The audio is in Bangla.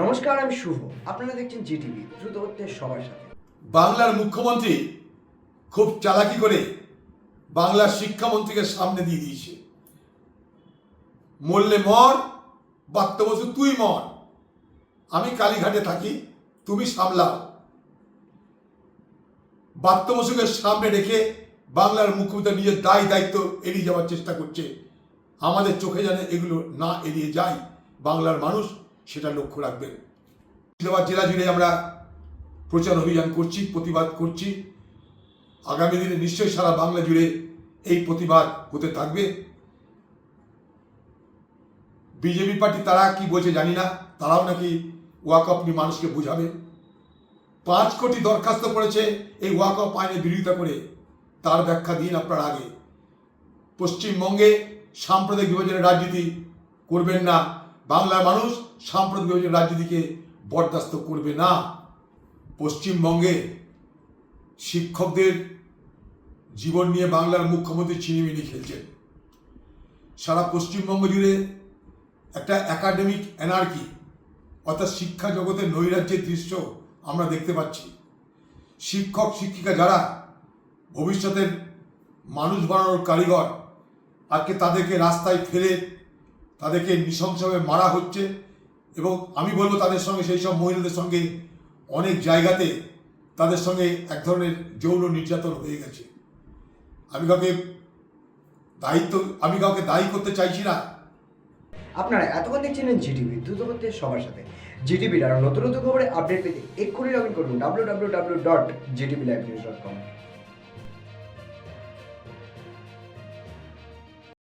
নমস্কার, আমি শুভ। আপনারা দেখছেন জিটিভি, দ্রুত হচ্ছে সবার সাথে। বাংলার মুখ্যমন্ত্রী খুব চালাকি করে বাংলার শিক্ষামন্ত্রীকে সামনে দিয়ে দিয়েছে। মরলে মর বাত্য বসু তুই মর। আমি কালীঘাটে থাকি, তুমি সামলাও। বাত্য বসুকে সামনে রেখে বাংলার মুখ্যমন্ত্রী নিজের দায় দায়িত্ব এড়িয়ে যাওয়ার চেষ্টা করছে। আমাদের চোখে যেন এগুলো না এড়িয়ে যায়, বাংলার মানুষ সেটা লক্ষ্য রাখবেন। মুর্শিদাবাদ জেলা জুড়ে আমরা প্রচার অভিযান করছি, প্রতিবাদ করছি। আগামী দিনে নিশ্চয়ই সারা বাংলা জুড়ে এই প্রতিবাদ হতে থাকবে। বিজেপি পার্টি তারা কি বলছে জানি না, তারাও নাকি ওয়াক অফ নিয়ে মানুষকে বোঝাবে। পাঁচ কোটি দরখাস্ত করেছে এই ওয়াক অফ আইনের বিরোধিতা করে। তার ব্যাখ্যা দিন আপনার আগে। পশ্চিমবঙ্গে সাম্প্রদায়িক বিভাজনের রাজনীতি করবেন না। বাংলার মানুষ সাম্প্রদায়িক বিভাজনের রাজনীতিকে বরদাস্ত করবে না। পশ্চিমবঙ্গে শিক্ষকদের জীবন নিয়ে বাংলার মুখ্যমন্ত্রী চিনিমিনি খেলছেন। সারা পশ্চিমবঙ্গ জুড়ে একটা একাডেমিক এনার্কি অর্থাৎ শিক্ষা জগতের নৈরাজ্যের দৃশ্য আমরা দেখতে পাচ্ছি। শিক্ষক, শিক্ষিকা যারা ভবিষ্যতের মানুষ বানানোর কারিগর, আজকে তাদেরকে রাস্তায় ফেলে তাদেরকে নৃশংসভাবে মারা হচ্ছে এবং আমি বলব তাদের সঙ্গে, সেই সব মহিলাদের সঙ্গে অনেক জায়গাতে তাদের সঙ্গে এক ধরনের যৌন নির্যাতন হয়ে গেছে। আমি কাউকে দায়িত্ব, আমি কাউকে দায়ী করতে চাইছি না। আপনারা এতক্ষণ দেখছিলেন জিটিভি, দ্রুত সবার সাথে। জিটিভির আরও নতুন নতুন খবরে আপডেট পেতে এক্ষুনি লগ ইন করুন W W W dot GTV live news dot com